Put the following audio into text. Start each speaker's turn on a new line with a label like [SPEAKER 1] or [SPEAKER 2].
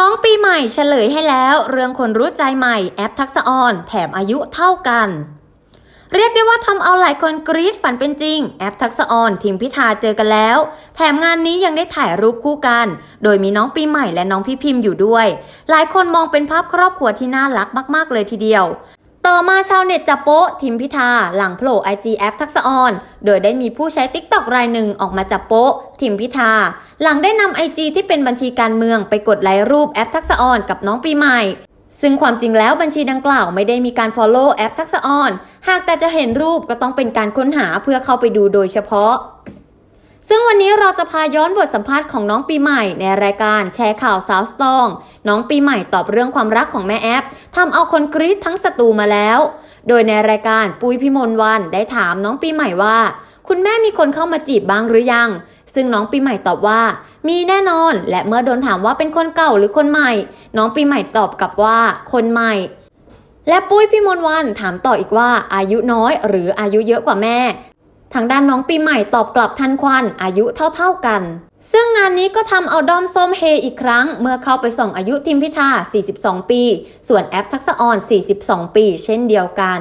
[SPEAKER 1] น้องปีใหม่เฉลยให้แล้ว เรื่องคนรู้ใจใหม่แอปทักษะออนแถมอายุเท่ากัน เรียกได้ว่าทำเอาหลายคนกรี๊ดฝันเป็นจริง แอปทักษะออนทีมพิธาเจอกันแล้ว แถมงานนี้ยังได้ถ่ายรูปคู่กัน โดยมีน้องปีใหม่และน้องพี่พิมพ์อยู่ด้วย หลายคนมองเป็นภาพครอบครัวที่น่ารักมาก ๆ เลยทีเดียว ต่อมาชาวเน็ตจับโป๊ะทิมพิธาหลังโผล่ไอจีแอปทักษะออน โดยได้มีผู้ใช้ติ๊กต็อกรายหนึ่งออกมาจับโป๊ะทิมพิธา หลังได้นำไอจีที่เป็นบัญชีการเมืองไปกดไลค์รูปแอปทักษะออนกับน้องปีใหม่ ซึ่งความจริงแล้วบัญชีดังกล่าวไม่ได้มีการ Follow แอปทักษะออน หากแต่จะเห็นรูปก็ต้องเป็นการค้นหาเพื่อเข้าไปดูโดยเฉพาะ ซึ่งวันนี้เราจะพาย้อนบทสัมภาษณ์ของน้องปีใหม่ในรายการแชร์ข่าวสาวสตอง น้องปีใหม่ตอบเรื่องความรักของแม่แอปทำเอาคนกรี๊ดทั้งสตูมาแล้ว โดยในรายการปุ้ยพิมลวันได้ถามน้องปีใหม่ว่า คุณแม่มีคนเข้ามาจีบบ้างหรือยัง ซึ่งน้องปีใหม่ตอบว่า มีแน่นอน และเมื่อโดนถามว่าเป็นคนเก่าหรือคนใหม่ น้องปีใหม่ตอบกลับว่า คนใหม่และปุ้ยพิมลวันถามต่ออีกว่าอายุน้อยหรืออายุเยอะกว่าแม่ ทางด้านน้องปีใหม่ตอบกลับทันควันอายุเท่าๆกัน ซึ่งงานนี้ก็ทำเอาดอมส้มเฮอีกครั้ง เมื่อเข้าไปส่องอายุทิมพิธา 42 ปี ส่วนแอปทักษะออน 42 ปี เช่นเดียวกัน